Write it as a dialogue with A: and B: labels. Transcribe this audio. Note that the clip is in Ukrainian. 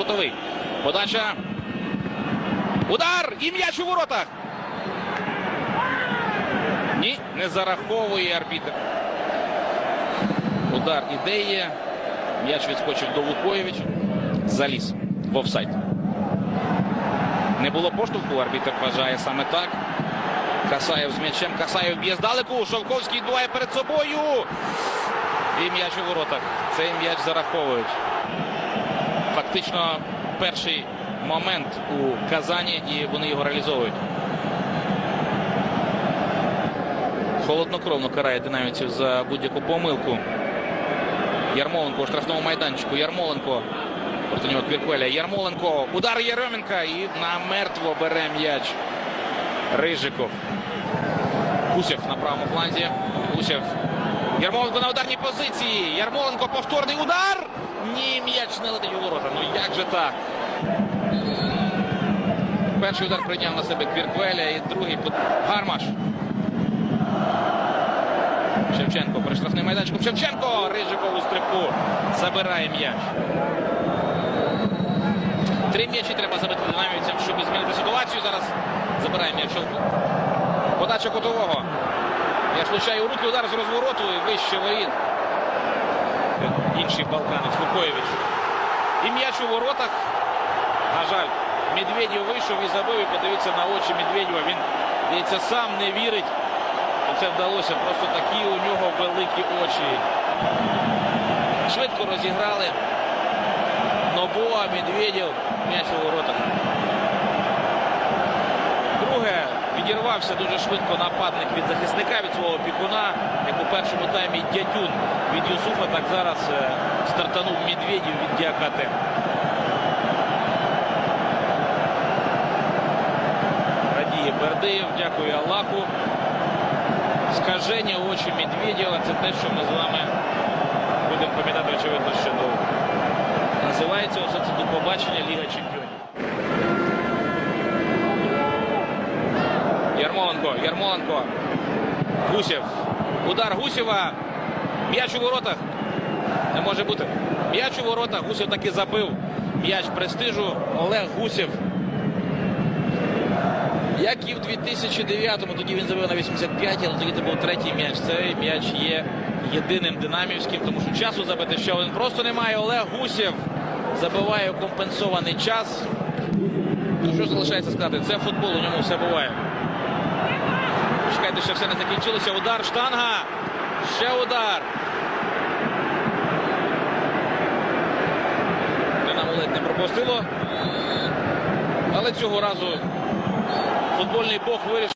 A: кутовий. Подача. Удар! І м'яч у воротах. Ні, не зараховує арбітр. Удар ідеє. М'яч відскочив до Лукоєвича. Заліз в офсайд. Не було поштовху, арбітр вважає саме так. Касаєв з м'ячем. Касаєв б'є здалеку. Шовковський відбуває перед собою. І м'яч у воротах. Цей м'яч зараховують. Фактично перший момент у Казані, і вони його реалізовують. Холоднокровно карає динамівців за будь-яку помилку. Ярмоленко у штрафному майданчику. Ярмоленко проти нього Квірквеля. Ярмоленко. Удар Єременка і намертво бере м'яч. Рижиков. Гусєв на правому фланзі. Гусєв. Ярмоленко на ударній позиції. Ярмоленко повторний удар. М'яч не летить у ворота. Ну як же так? Перший удар прийняв на себе Квірквеля і другий Гармаш. Шевченко при штрафним майданчиком. Шевченко Рижиков у стрибку забирає м'яч. Три м'ячі треба забити динамівцям, щоб змінити ситуацію. Зараз забирає м'яч. Подача котового. М'яч влучає у руки, удар з розвороту і вище воріт. Інший балканець Лукоєвич. І м'яч у воротах. На жаль, Медведєв вийшов і забив. І подивіться на очі Медведєва. Він, здається, сам не вірить. Це вдалося. Просто такі у нього великі очі. Швидко розіграли. Нобоа, Медведєв, м'яч у воротах. Друге, відірвався дуже швидко нападник від захисника, від свого пікуна, як у першому таймі Дядюн від Юсуфа, так зараз е, стартанув Медведєв від Діакате. Радіє Бердиєв, дякую Аллаху. Скаження очі Медведєва це те, що ми з вами будемо пам'ятати, очевидно, ще довго. Називається усе це до побачення Ліга Чемпіонів. Ярмоленко, Ярмоленко. Гусєв. Удар Гусєва. М'яч у воротах. Не може бути. М'яч у воротах. Гусєв таки забив. М'яч престижу. Олег Гусєв. Як і в 2009-му, тоді він забив на 85, але тоді це був третій м'яч. Цей м'яч є єдиним динамівським, тому що часу забити ще один просто немає. Олег Гусєв забиває компенсований час. Ну що залишається сказати? Це футбол, у ньому все буває. Чекайте, ще все не закінчилося. Удар штанга. Ще удар. Ледь не пропустило. Але цього разу футбольний бог вирішив.